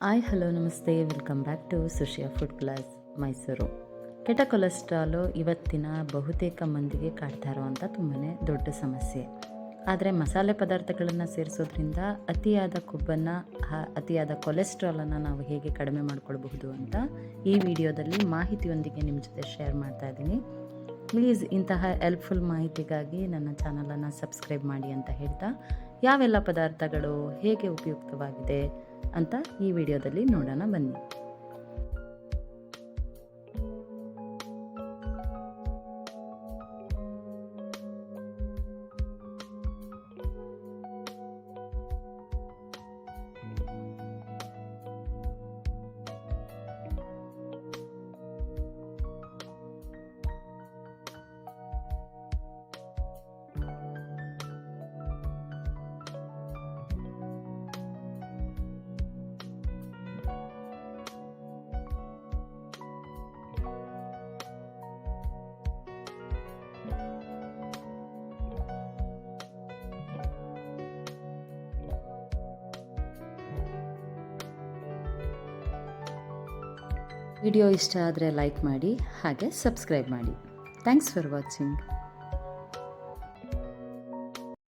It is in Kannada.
ಹಾಯ್, ಹಲೋ, ನಮಸ್ತೆ. Welcome back to Sushiya food plus Mysuru ಕೆಟ್ಟ ಕೊಲೆಸ್ಟ್ರಾಲು ಇವತ್ತಿನ ಬಹುತೇಕ ಮಂದಿಗೆ ಕಾಡ್ತಾ ಇರುವಂಥ ತುಂಬಾ ದೊಡ್ಡ ಸಮಸ್ಯೆ. ಆದರೆ ಮಸಾಲೆ ಪದಾರ್ಥಗಳನ್ನು ಸೇರಿಸೋದ್ರಿಂದ ಅತಿಯಾದ ಕೊಬ್ಬನ್ನು ಅತಿಯಾದ ಕೊಲೆಸ್ಟ್ರಾಲನ್ನು ನಾವು ಹೇಗೆ ಕಡಿಮೆ ಮಾಡಿಕೊಳ್ಬಹುದು ಅಂತ ಈ ವಿಡಿಯೋದಲ್ಲಿ ಮಾಹಿತಿಯೊಂದಿಗೆ ನಿಮ್ಮ ಜೊತೆ ಶೇರ್ ಮಾಡ್ತಾ ಇದ್ದೀನಿ. ಪ್ಲೀಸ್ ಇಂತಹ ಹೆಲ್ಪ್ಫುಲ್ ಮಾಹಿತಿಗಾಗಿ ನನ್ನ ಚಾನಲನ್ನು ಸಬ್ಸ್ಕ್ರೈಬ್ ಮಾಡಿ ಅಂತ ಹೇಳ್ತಾ ಯಾವೆಲ್ಲ ಪದಾರ್ಥಗಳು ಹೇಗೆ ಉಪಯುಕ್ತವಾಗಿದೆ ಅಂತ ಈ ವಿಡಿಯೋದಲ್ಲಿ ನೋಡೋಣ ಬನ್ನಿ. ವಿಡಿಯೋ ಇಷ್ಟ ಆದರೆ ಲೈಕ್ ಮಾಡಿ ಹಾಗೆ ಸಬ್ಸ್ಕ್ರೈಬ್ ಮಾಡಿ. Thanks for watching